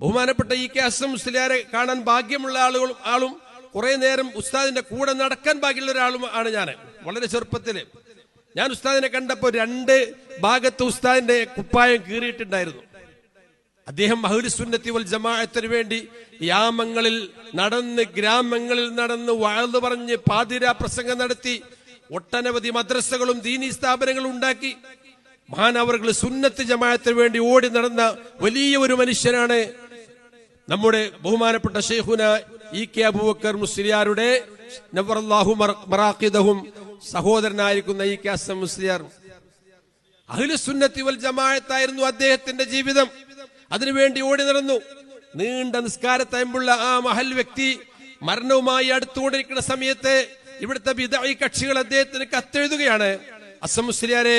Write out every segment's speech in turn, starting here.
ബഹുമാനപ്പെട്ട ഈ കെ അസം മുസ്ലിയാരെ കാണാൻ ഭാഗ്യമുള്ള ആളുകളും ആളും കുറെ നേരം ഉസ്താദിന്റെ കൂടെ നടക്കാൻ ഭാഗ്യമുള്ള ഒരാളും ആണ് ഞാൻ. വളരെ ചെറുപ്പത്തിൽ ഞാൻ ഉസ്താദിനെ കണ്ടപ്പോൾ രണ്ട് ഭാഗത്ത് ഉസ്താദിന്റെ കുപ്പായം കീറിയിട്ടുണ്ടായിരുന്നു. അദ്ദേഹം അഹുലുസുന്നത്തി വൽ ജമാഅത്തിന് വേണ്ടി യാമങ്ങളിൽ നടന്ന് ഗ്രാമങ്ങളിൽ നടന്ന് വാഴ്ന്നു പറഞ്ഞ് പാതിര പ്രസംഗം നടത്തി ഒട്ടനവധി മദ്രസകളും ദീനി സ്ഥാപനങ്ങളും ഉണ്ടാക്കി. മഹാനവറുകൾ സുന്നത്ത് ജമാഅത്തിന് വേണ്ടി ഓടി നടന്ന വലിയ ഒരു മനുഷ്യനാണ് നമ്മുടെ ബഹുമാനപ്പെട്ട ഷെയ്ഖുന ഇ കെ അബൂബക്കർ മുസ്ലിയാരുടെ നവറല്ലാഹു മറാഖിദഹും സഹോദരനായിരിക്കുന്ന ഇ കെ അസം മുസ്ലിയാർ. അഖിലുസുന്നത്തി വൽ ജമായത്തായിരുന്നു അദ്ദേഹത്തിന്റെ ജീവിതം. അതിനുവേണ്ടി ഓടി നടന്നു. നീണ്ട നിസ്കാരത്തയമ്പുള്ള ആ മഹൽ വ്യക്തി മരണവുമായി അടുത്തുകൊണ്ടിരിക്കുന്ന സമയത്ത് ഇവിടുത്തെ വിദായി കക്ഷികൾ അദ്ദേഹത്തിന് കത്തെഴുതുകയാണ്. അസം മുസ്ലിയാരെ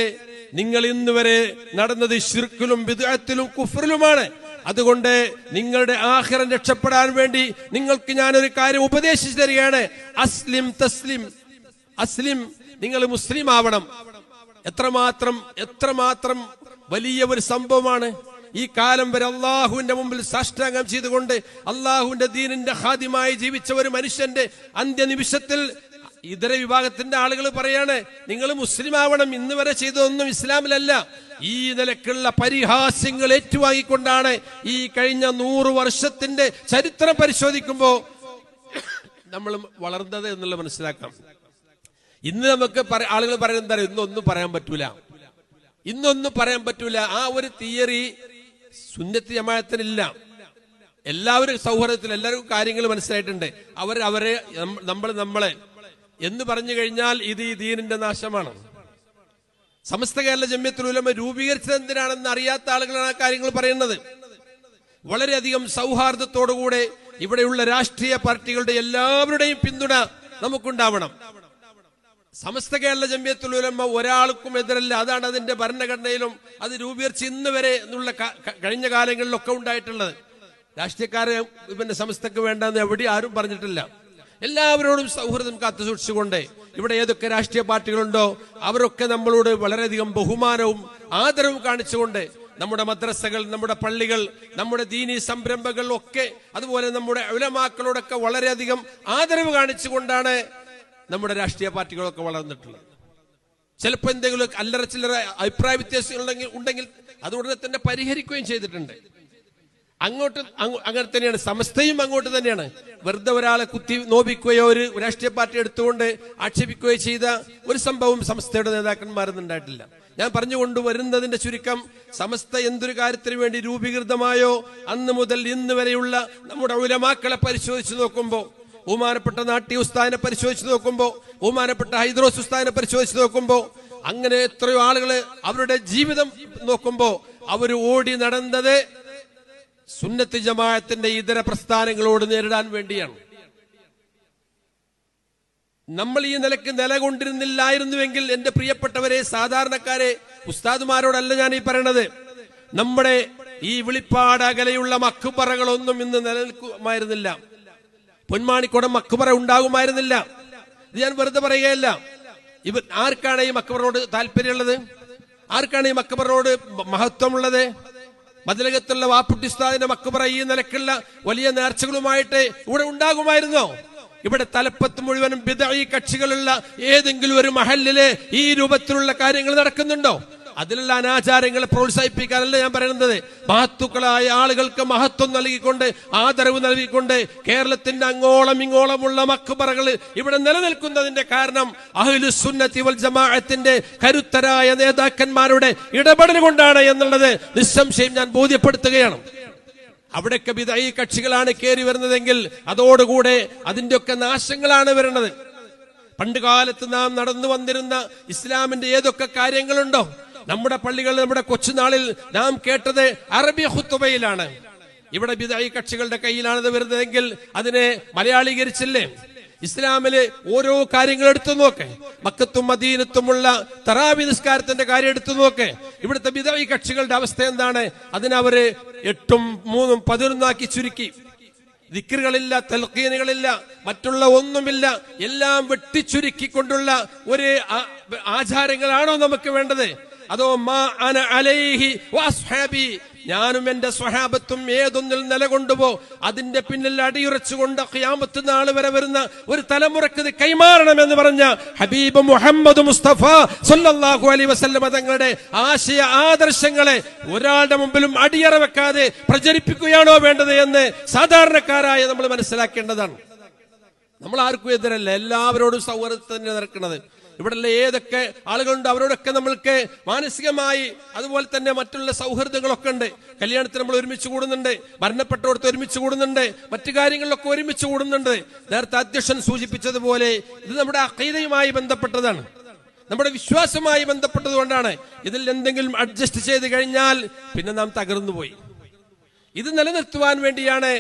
നിങ്ങൾ ഇന്നുവരെ നടന്നത് ഷിർക്കിലും വിദായത്തിലും കുഫറിലുമാണ്. അതുകൊണ്ട് നിങ്ങളുടെ ആഹിറം രക്ഷപ്പെടാൻ വേണ്ടി നിങ്ങൾക്ക് ഞാൻ ഒരു കാര്യം ഉപദേശിച്ചു തരികയാണ്. അസ്ലിം തസ്ലിം. അസ്ലിം നിങ്ങൾ മുസ്ലിം ആവണം എത്രമാത്രം എത്രമാത്രം വലിയ ഒരു സംഭവമാണ്. ഈ കാലം വരെ അള്ളാഹുവിന്റെ മുമ്പിൽ സാഷ്ടാംഗം ചെയ്തുകൊണ്ട് അള്ളാഹുവിന്റെ ദീനിന്റെ ഹാദ്യമായി ജീവിച്ച ഒരു മനുഷ്യന്റെ അന്ത്യനിമിഷത്തിൽ ഇതര വിഭാഗത്തിന്റെ ആളുകൾ പറയാണ് നിങ്ങൾ മുസ്ലിം ആവണം ഇന്ന് വരെ ചെയ്തതൊന്നും ഇസ്ലാമിലല്ല. ഈ നിലക്കുള്ള പരിഹാസ്യങ്ങൾ ഏറ്റുവാങ്ങിക്കൊണ്ടാണ് ഈ കഴിഞ്ഞ നൂറ് വർഷത്തിന്റെ ചരിത്രം പരിശോധിക്കുമ്പോൾ നമ്മൾ വളർന്നത് എന്നുള്ള മനസ്സിലാക്കാം. ഇന്ന് നമുക്ക് ആളുകൾ പറയുന്നത് എന്താ ഇന്നൊന്നും പറയാൻ പറ്റൂല. ഇന്നൊന്നും പറയാൻ പറ്റൂല. ആ ഒരു തിയറി സുന്നത്ത് ജമാഅത്തിനില്ല. എല്ലാവരും സൗഹൃദത്തിൽ എല്ലാവർക്കും കാര്യങ്ങൾ മനസ്സിലായിട്ടുണ്ട്. അവർ അവരെ നമ്മൾ നമ്മളെ എന്ന് പറഞ്ഞു കഴിഞ്ഞാൽ ഇത് ഈ ദീനിന്റെ നാശമാണ്. സമസ്ത കേരള ജമ്യത്തുൽ ഉലമ രൂപീകരിച്ചത് എന്തിനാണെന്ന് അറിയാത്ത ആളുകളാണ് ആ കാര്യങ്ങൾ പറയുന്നത്. വളരെയധികം സൗഹാർദ്ദത്തോടുകൂടെ ഇവിടെയുള്ള രാഷ്ട്രീയ പാർട്ടികളുടെ എല്ലാവരുടെയും പിന്തുണ നമുക്കുണ്ടാവണം. സമസ്ത കേരള ജമ്യത്തുൽ ഉലമ ഒരാൾക്കും എതിരല്ല. അതാണ് അതിന്റെ ഭരണഘടനയിലും അത് രൂപീകരിച്ച് ഇന്ന് വരെ എന്നുള്ള കഴിഞ്ഞ കാലങ്ങളിലൊക്കെ ഉണ്ടായിട്ടുള്ളത്. രാഷ്ട്രീയക്കാരെ പിന്നെ സമസ്തക്ക് വേണ്ടെന്ന് എവിടെ ആരും പറഞ്ഞിട്ടില്ല. എല്ലാവരോടും സൗഹൃദം കാത്തു സൂക്ഷിച്ചുകൊണ്ട് ഇവിടെ ഏതൊക്കെ രാഷ്ട്രീയ പാർട്ടികളുണ്ടോ അവരൊക്കെ നമ്മളോട് വളരെയധികം ബഹുമാനവും ആദരവും കാണിച്ചുകൊണ്ട് നമ്മുടെ മദ്രസകൾ നമ്മുടെ പള്ളികൾ നമ്മുടെ ദീനി സംരംഭങ്ങൾ ഒക്കെ അതുപോലെ നമ്മുടെ ഉലമാക്കളോടൊക്കെ വളരെയധികം ആദരവ് കാണിച്ചുകൊണ്ടാണ് നമ്മുടെ രാഷ്ട്രീയ പാർട്ടികളൊക്കെ വളർന്നിട്ടുള്ളത്. ചിലപ്പോൾ എന്തെങ്കിലും അല്ലറ ചില്ലറ അഭിപ്രായ വ്യത്യാസങ്ങൾ ഉണ്ടെങ്കിൽ അത് തന്നെ പരിഹരിക്കുകയും ചെയ്തിട്ടുണ്ട്. അങ്ങോട്ട് അങ്ങ് അങ്ങനെ തന്നെയാണ്. സമസ്തയും അങ്ങോട്ട് തന്നെയാണ്. വെറുതെ ഒരാളെ കുത്തി നോപിക്കുകയോ ഒരു രാഷ്ട്രീയ പാർട്ടി എടുത്തുകൊണ്ട് ആക്ഷേപിക്കുകയോ ചെയ്ത ഒരു സംഭവം സമസ്തയുടെ നേതാക്കന്മാരൊന്നും ഉണ്ടായിട്ടില്ല ഞാൻ പറഞ്ഞുകൊണ്ട് വരുന്നതിന്റെ ചുരുക്കം സമസ്ത എന്തൊരു കാര്യത്തിന് വേണ്ടി രൂപീകൃതമായോ അന്ന് മുതൽ ഇന്ന് വരെയുള്ള നമ്മുടെ ഉലമാക്കളെ പരിശോധിച്ചു നോക്കുമ്പോൾ ബഹുമാനപ്പെട്ട നാട്ടി ഉസ്താദിനെ പരിശോധിച്ച് നോക്കുമ്പോൾ ബഹുമാനപ്പെട്ട ഹൈദ്രോസ് ഉസ്താദിനെ പരിശോധിച്ച് നോക്കുമ്പോൾ അങ്ങനെ എത്രയോ ആളുകൾ അവരുടെ ജീവിതം നോക്കുമ്പോൾ അവർ ഓടി നടന്നത് സുന്നത്ത് ജമാഅത്തിന്റെ ഇതര പ്രസ്ഥാനങ്ങളോട് നേരിടാൻ വേണ്ടിയാണ്. നമ്മൾ ഈ നിലയ്ക്ക് നിലകൊണ്ടിരുന്നില്ലായിരുന്നുവെങ്കിൽ എന്റെ പ്രിയപ്പെട്ടവരെ സാധാരണക്കാരെ ഉസ്താദുമാരോടല്ല ഞാൻ ഈ പറയണത്. നമ്മുടെ ഈ വിളിപ്പാട് അകലെയുള്ള മക്കുപറകളൊന്നും ഇന്ന് നിലനിൽക്കുമായിരുന്നില്ല. പൊന്മാണിക്കുടം മക്കുപറ ഉണ്ടാകുമായിരുന്നില്ല. ഇത് ഞാൻ വെറുതെ പറയുകയല്ല. ഇവ ആർക്കാണ് ഈ മക്കബറോട് താല്പര്യമുള്ളത്? ആർക്കാണ് ഈ മക്കബറോട് മഹത്വമുള്ളത്? മതിലകത്തുള്ള വാപ്പുട്ടിസ്താദിന്റെ മക്ക പറയും ഈ നിലക്കുള്ള വലിയ നേർച്ചകളുമായിട്ട് ഇവിടെ ഉണ്ടാകുമായിരുന്നോ? ഇവിടെ തലപ്പത്ത് മുഴുവനും ബിദഈ കക്ഷികളുള്ള ഏതെങ്കിലും ഒരു മഹലിൽ ഈ രൂപത്തിലുള്ള കാര്യങ്ങൾ നടക്കുന്നുണ്ടോ? അതിലുള്ള അനാചാരങ്ങളെ പ്രോത്സാഹിപ്പിക്കാനല്ല ഞാൻ പറയുന്നത്. മഹത്തുക്കളായ ആളുകൾക്ക് മഹത്വം നൽകിക്കൊണ്ട് ആദരവ് നൽകിക്കൊണ്ട് കേരളത്തിന്റെ അങ്ങോളം ഇങ്ങോളമുള്ള മക്കുപറകൾ ഇവിടെ നിലനിൽക്കുന്നതിന്റെ കാരണം അഹ്ലുസുന്നത്തി വൽ ജമാഅത്തിന്റെ കരുത്തരായ നേതാക്കന്മാരുടെ ഇടപെടൽ കൊണ്ടാണ് എന്നുള്ളത് നിസ്സംശയം ഞാൻ ബോധ്യപ്പെടുത്തുകയാണ്. അവിടെയൊക്കെ വിധ- ഈ കക്ഷികളാണ് കയറി വരുന്നതെങ്കിൽ അതോടുകൂടെ അതിന്റെ ഒക്കെ നാശങ്ങളാണ് വരുന്നത്. പണ്ട് കാലത്ത് നാം നടന്നു വന്നിരുന്ന ഇസ്ലാമിന്റെ ഏതൊക്കെ കാര്യങ്ങളുണ്ടോ നമ്മുടെ പള്ളികളിൽ നമ്മുടെ കൊച്ചുനാളിൽ നാം കേട്ടത് അറബി ഹുത്തുബയിലാണ് ഇവിടെ വിധായി കക്ഷികളുടെ കയ്യിലാണത് വരുന്നതെങ്കിൽ അതിനെ മലയാളീകരിച്ചില്ലേ? ഇസ്ലാമിലെ ഓരോ കാര്യങ്ങൾ എടുത്തു നോക്കെ. മക്കത്തും മദീനത്തുമുള്ള തറാവി നിസ്കാരത്തിന്റെ കാര്യം എടുത്തു നോക്കെ. ഇവിടുത്തെ വിധവി കക്ഷികളുടെ അവസ്ഥ എന്താണ്? അതിനവര് എട്ടും മൂന്നും പതിനൊന്നാക്കി ചുരുക്കി. ദിക്കറുകളില്ല തൽക്കീനുകളില്ല മറ്റുള്ള ഒന്നുമില്ല. എല്ലാം വെട്ടിച്ചുരുക്കിക്കൊണ്ടുള്ള ഒരു ആചാരങ്ങളാണോ നമുക്ക് വേണ്ടത്? അതോ മാ അന അലൈഹി വാസ്ഹാബി ഞാനും എന്റെ സ്വഹാബത്തും ഏതൊന്നിൽ നിലകൊണ്ടുപോ അതിന്റെ പിന്നിൽ അടിയുറച്ചുകൊണ്ട് ഖിയാമത്ത് നാൾ വരെ വരുന്ന ഒരു തലമുറയ്ക്ക് ഇത് കൈമാറണമെന്ന് പറഞ്ഞ ഹബീബ് മുഹമ്മദ് മുസ്തഫ സൊല്ലാഹു അലൈഹി വസല്ലമ തങ്ങളുടെ ആശയ ആദർശങ്ങളെ ഒരാളുടെ മുമ്പിലും അടിയറ വെക്കാതെ പ്രചരിപ്പിക്കുകയാണോ വേണ്ടത് എന്ന് സാധാരണക്കാരായ നമ്മൾ മനസ്സിലാക്കേണ്ടതാണ്. നമ്മൾ ആർക്കും എതിരല്ല. എല്ലാവരോടും സൗഹൃദത്തിന് നിൽക്കുന്നത് ഇവിടെയുള്ള ഏതൊക്കെ ആളുകളുണ്ട് അവരോടൊക്കെ നമ്മൾക്ക് മാനസികമായി അതുപോലെ തന്നെ മറ്റുള്ള സൗഹൃദങ്ങളൊക്കെ ഉണ്ട്. കല്യാണത്തിന് നമ്മൾ ഒരുമിച്ച് കൂടുന്നുണ്ട് മരണപ്പെട്ടവർക്ക് ഒരുമിച്ച് കൂടുന്നുണ്ട് മറ്റു കാര്യങ്ങളിലൊക്കെ ഒരുമിച്ച് കൂടുന്നുണ്ട്. നേരത്തെ അധ്യക്ഷൻ സൂചിപ്പിച്ചതുപോലെ ഇത് നമ്മുടെ അക്കൈതയുമായി ബന്ധപ്പെട്ടതാണ്. നമ്മുടെ വിശ്വാസവുമായി ബന്ധപ്പെട്ടതുകൊണ്ടാണ് ഇതിൽ എന്തെങ്കിലും അഡ്ജസ്റ്റ് ചെയ്ത് കഴിഞ്ഞാൽ പിന്നെ നാം തകർന്നു പോയി. ഇത് നിലനിർത്തുവാൻ വേണ്ടിയാണ്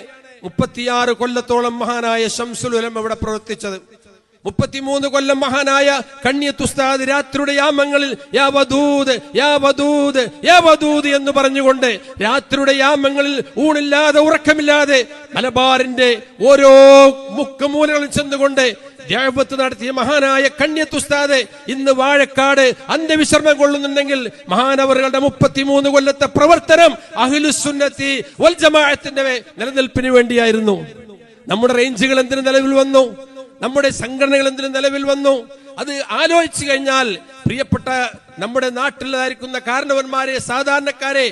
മുപ്പത്തിയാറ് കൊല്ലത്തോളം മഹാനായ ശംസുലുലം ഇവിടെ പ്രവർത്തിച്ചത്. മുപ്പത്തിമൂന്ന് കൊല്ലം മഹാനായ കണ്യത്തുസ്താദ് രാത്രിയുടെ യാമങ്ങളിൽ യാ വദൂദ് യാ എന്ന് പറഞ്ഞുകൊണ്ട് രാത്രിയുടെ യാമങ്ങളിൽ ഊണില്ലാതെ ഉറക്കമില്ലാതെ മലബാറിന്റെ ഓരോ മുക്കമൂലകളിൽ ചെന്നുകൊണ്ട് ദേവത്ത് നടത്തിയ മഹാനായ കണ്യത്തുസ്താദ് ഇന്ന് വാഴക്കാട് അന്ത്യവിശ്രമം കൊള്ളുന്നുണ്ടെങ്കിൽ മഹാനവറുകളുടെ മുപ്പത്തിമൂന്ന് കൊല്ലത്തെ പ്രവർത്തനം അഹിലുസുന്നത്തി വൽ ജമാഅത്തിന്റെ നിലനിൽപ്പിന് വേണ്ടിയായിരുന്നു. നമ്മുടെ റേഞ്ചുകൾ എന്തിനു നിലവിൽ വന്നു? നമ്മുടെ സംഘടനകൾ എന്തിനു നിലവിൽ വന്നു? അത് ആലോചിച്ചു കഴിഞ്ഞാൽ പ്രിയപ്പെട്ട നമ്മുടെ നാട്ടിലായിരിക്കുന്ന കാരണവന്മാരെ സാധാരണക്കാരെ